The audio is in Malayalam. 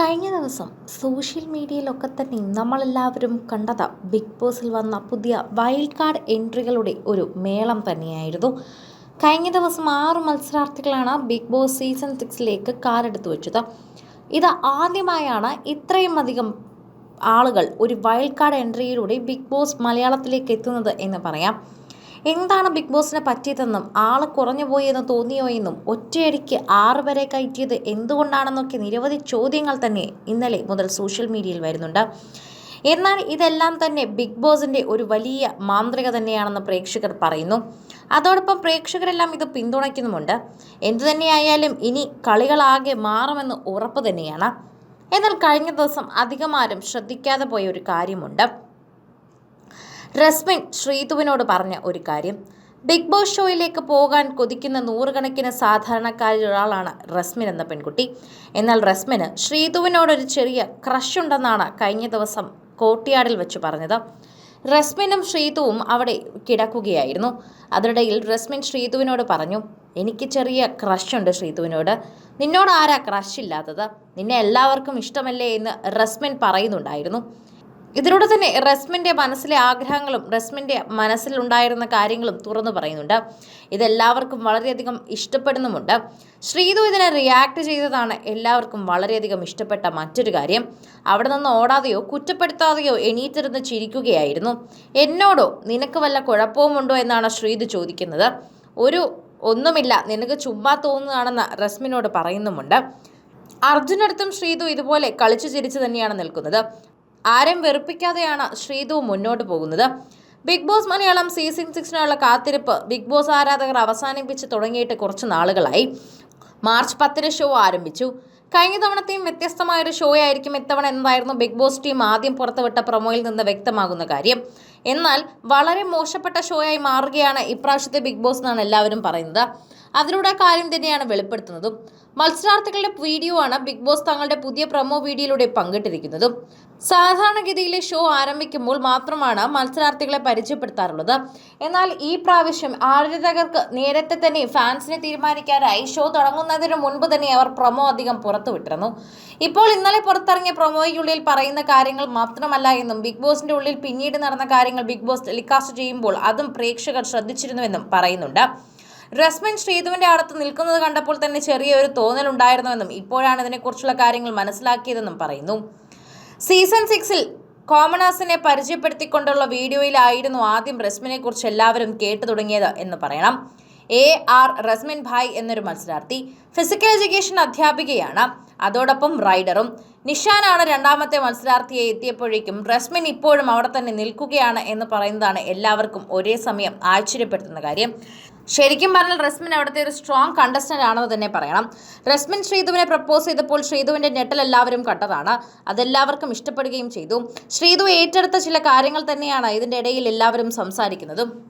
കഴിഞ്ഞ ദിവസം സോഷ്യൽ മീഡിയയിലൊക്കെ തന്നെ നമ്മളെല്ലാവരും കണ്ടത് ബിഗ് ബോസിൽ വന്ന പുതിയ വൈൽഡ് കാർഡ് എൻട്രികളുടെ ഒരു മേളം തന്നെയായിരുന്നു. കഴിഞ്ഞ ദിവസം ആറ് മത്സരാർത്ഥികളാണ് ബിഗ് ബോസ് സീസൺ സിക്സിലേക്ക് കാലെടുത്ത് വെച്ചത്. ഇത് ആദ്യമായാണ് ഇത്രയും അധികം ആളുകൾ ഒരു വൈൽഡ് കാർഡ് എൻട്രിയിലൂടെ ബിഗ് ബോസ് മലയാളത്തിലേക്ക് എത്തുന്നത് എന്ന് പറയാം. എന്താണ് ബിഗ് ബോസിനെ പറ്റിയതെന്നും ആൾ കുറഞ്ഞു പോയെന്ന് തോന്നിയോ എന്നും ഒറ്റയടിക്ക് ആറ് വരെ കയറ്റിയത് എന്തുകൊണ്ടാണെന്നൊക്കെ നിരവധി ചോദ്യങ്ങൾ തന്നെ ഇന്നലെ മുതൽ സോഷ്യൽ മീഡിയയിൽ വരുന്നുണ്ട്. എന്നാൽ ഇതെല്ലാം തന്നെ ബിഗ് ബോസിന്റെ ഒരു വലിയ മാന്ത്രിക തന്നെയാണെന്ന് പ്രേക്ഷകർ പറയുന്നു. അതോടൊപ്പം പ്രേക്ഷകരെല്ലാം ഇത് പിന്തുണയ്ക്കുന്നുമുണ്ട്. എന്തു തന്നെയായാലും ഇനി കളികളാകെ മാറുമെന്ന് ഉറപ്പ് തന്നെയാണ്. എന്നാൽ കഴിഞ്ഞ ദിവസം അധികമാരും ശ്രദ്ധിക്കാതെ പോയ ഒരു കാര്യമുണ്ട്. റസ്മിൻ ശ്രീതുവിനോട് പറഞ്ഞ ഒരു കാര്യം. ബിഗ് ബോസ് ഷോയിലേക്ക് പോകാൻ കൊതിക്കുന്ന നൂറുകണക്കിന് സാധാരണക്കാരിൽ ഒരാളാണ് റസ്മിൻ എന്ന പെൺകുട്ടി. എന്നാൽ റസ്മിന് ശ്രീതുവിനോടൊരു ചെറിയ ക്രഷ് ഉണ്ടെന്നാണ് കഴിഞ്ഞ ദിവസം കോട്ടിയാടിൽ വെച്ച് പറഞ്ഞത്. റസ്മിനും ശ്രീതുവും അവിടെ കിടക്കുകയായിരുന്നു. അതിനിടയിൽ റസ്മിൻ ശ്രീതുവിനോട് പറഞ്ഞു എനിക്ക് ചെറിയ ക്രഷുണ്ട് ശ്രീതുവിനോട്. നിന്നോട് ആരാ ക്രഷ് ഇല്ലാത്തത്? നിന്നെ എല്ലാവർക്കും ഇഷ്ടമല്ലേ? എന്ന് റസ്മിൻ പറയുന്നുണ്ടായിരുന്നു. ഇതിലൂടെ തന്നെ റസ്മിന്റെ മനസ്സിലെ ആഗ്രഹങ്ങളും റസ്മിന്റെ മനസ്സിലുണ്ടായിരുന്ന കാര്യങ്ങളും തുറന്നു പറയുന്നുണ്ട്. ഇതെല്ലാവർക്കും വളരെയധികം ഇഷ്ടപ്പെടുന്നുമുണ്ട്. ശ്രീതു ഇതിനെ റിയാക്ട് ചെയ്തതാണ് എല്ലാവർക്കും വളരെയധികം ഇഷ്ടപ്പെട്ട മറ്റൊരു കാര്യം. അവിടെ നിന്ന് ഓടാതെയോ കുറ്റപ്പെടുത്താതെയോ എണീറ്റിരുന്ന് ചിരിക്കുകയായിരുന്നു. എന്നോടോ നിനക്ക് വല്ല കുഴപ്പവുമുണ്ടോ എന്നാണ് ശ്രീതു ചോദിക്കുന്നത്. ഒരു ഒന്നുമില്ല നിനക്ക് ചുമ്മാ തോന്നുന്നതാണെന്ന് റസ്മിനോട് പറയുന്നുമുണ്ട്. അർജുനടുത്തും ശ്രീതു ഇതുപോലെ കളിച്ചു ചിരിച്ചു തന്നെയാണ് നിൽക്കുന്നത്. ആരും വെറുപ്പിക്കാതെയാണ് ശ്രീതു മുന്നോട്ട് പോകുന്നത്. ബിഗ് ബോസ് മലയാളം സീസൺ സിക്സിനുള്ള കാത്തിരിപ്പ് ബിഗ് ബോസ് ആരാധകർ അവസാനിപ്പിച്ച് തുടങ്ങിയിട്ട് കുറച്ച് നാളുകളായി. മാർച്ച് പത്തിന് ഷോ ആരംഭിച്ചു. കഴിഞ്ഞ തവണത്തെയും വ്യത്യസ്തമായൊരു ഷോ ആയിരിക്കും ഇത്തവണ എന്തായിരുന്നു ബിഗ് ബോസ് ടീം ആദ്യം പുറത്തുവിട്ട പ്രൊമോയിൽ നിന്ന് വ്യക്തമാകുന്ന കാര്യം. എന്നാൽ വളരെ മോശപ്പെട്ട ഷോയായി മാറുകയാണ് ഇപ്രാവശ്യത്തെ ബിഗ് ബോസ് എന്നാണ് എല്ലാവരും പറയുന്നത്. അതിലൂടെ കാര്യം തന്നെയാണ് വെളിപ്പെടുത്തുന്നതും. മത്സരാർത്ഥികളുടെ വീഡിയോ ആണ് ബിഗ് ബോസ് തങ്ങളുടെ പുതിയ പ്രൊമോ വീഡിയോയിലൂടെ പങ്കിട്ടിരിക്കുന്നതും. സാധാരണഗതിയിലെ ഷോ ആരംഭിക്കുമ്പോൾ മാത്രമാണ് മത്സരാർത്ഥികളെ പരിചയപ്പെടുത്താറുള്ളത്. എന്നാൽ ഈ പ്രാവശ്യം ആരാധകർക്ക് നേരത്തെ തന്നെ ഫാൻസിനെ തീരുമാനിക്കാനായി ഷോ തുടങ്ങുന്നതിന് മുൻപ് തന്നെ അവർ പ്രൊമോ അധികം പുറത്തുവിട്ടിരുന്നു ഇപ്പോൾ ഇന്നലെ പുറത്തിറങ്ങിയ പ്രൊമോയ്ക്കുള്ളിൽ പറയുന്ന കാര്യങ്ങൾ മാത്രമല്ല എന്നും ബിഗ് ബോസിന്റെ ഉള്ളിൽ പിന്നീട് നടന്ന കാര്യങ്ങൾ ബിഗ് ബോസ് ടെലികാസ്റ്റ് ചെയ്യുമ്പോൾ അതും പ്രേക്ഷകർ ശ്രദ്ധിച്ചിരുന്നുവെന്നും പറയുന്നുണ്ട്. റസ്മിൻ ശ്രീധുവിന്റെ അടുത്ത് നിൽക്കുന്നത് കണ്ടപ്പോൾ തന്നെ ചെറിയൊരു തോന്നലുണ്ടായിരുന്നുവെന്നും ഇപ്പോഴാണ് ഇതിനെക്കുറിച്ചുള്ള കാര്യങ്ങൾ മനസ്സിലാക്കിയതെന്നും പറയുന്നു. സീസൺ സിക്സിൽ കോമണേഴ്സിനെ പരിചയപ്പെടുത്തിക്കൊണ്ടുള്ള വീഡിയോയിലായിരുന്നു ആദ്യം റസ്മിനെ കുറിച്ച് എല്ലാവരും കേട്ടു തുടങ്ങിയത് എന്ന് പറയണം. എ ആർ റസ്മിൻ ഭായ് എന്നൊരു മത്സരാർത്ഥി. ഫിസിക്കൽ എഡ്യൂക്കേഷൻ അധ്യാപികയാണ്. അതോടൊപ്പം റൈഡറും. നിഷാനാണ് രണ്ടാമത്തെ മത്സരാർത്ഥിയെ എത്തിയപ്പോഴേക്കും റസ്മിൻ ഇപ്പോഴും അവിടെ തന്നെ നിൽക്കുകയാണ് എന്ന് പറയുന്നതാണ് എല്ലാവർക്കും ഒരേ സമയം ആശ്ചര്യപ്പെടുത്തുന്ന കാര്യം. ശരിക്കും പറഞ്ഞാൽ റസ്മിൻ അവിടുത്തെ ഒരു സ്ട്രോങ് കണ്ടസ്റ്റന്റ് ആണെന്ന് തന്നെ പറയണം. റസ്മിൻ ശ്രീധുവിനെ പ്രപ്പോസ് ചെയ്തപ്പോൾ ശ്രീധുവിന്റെ ഞെട്ടൽ എല്ലാവരും കണ്ടതാണ്. അതെല്ലാവർക്കും ഇഷ്ടപ്പെടുകയും ചെയ്തു. ശ്രീധു ഏറ്റെടുത്ത ചില കാര്യങ്ങൾ തന്നെയാണ് ഇതിന്റെ ഇടയിൽ എല്ലാവരും സംസാരിക്കുന്നതും.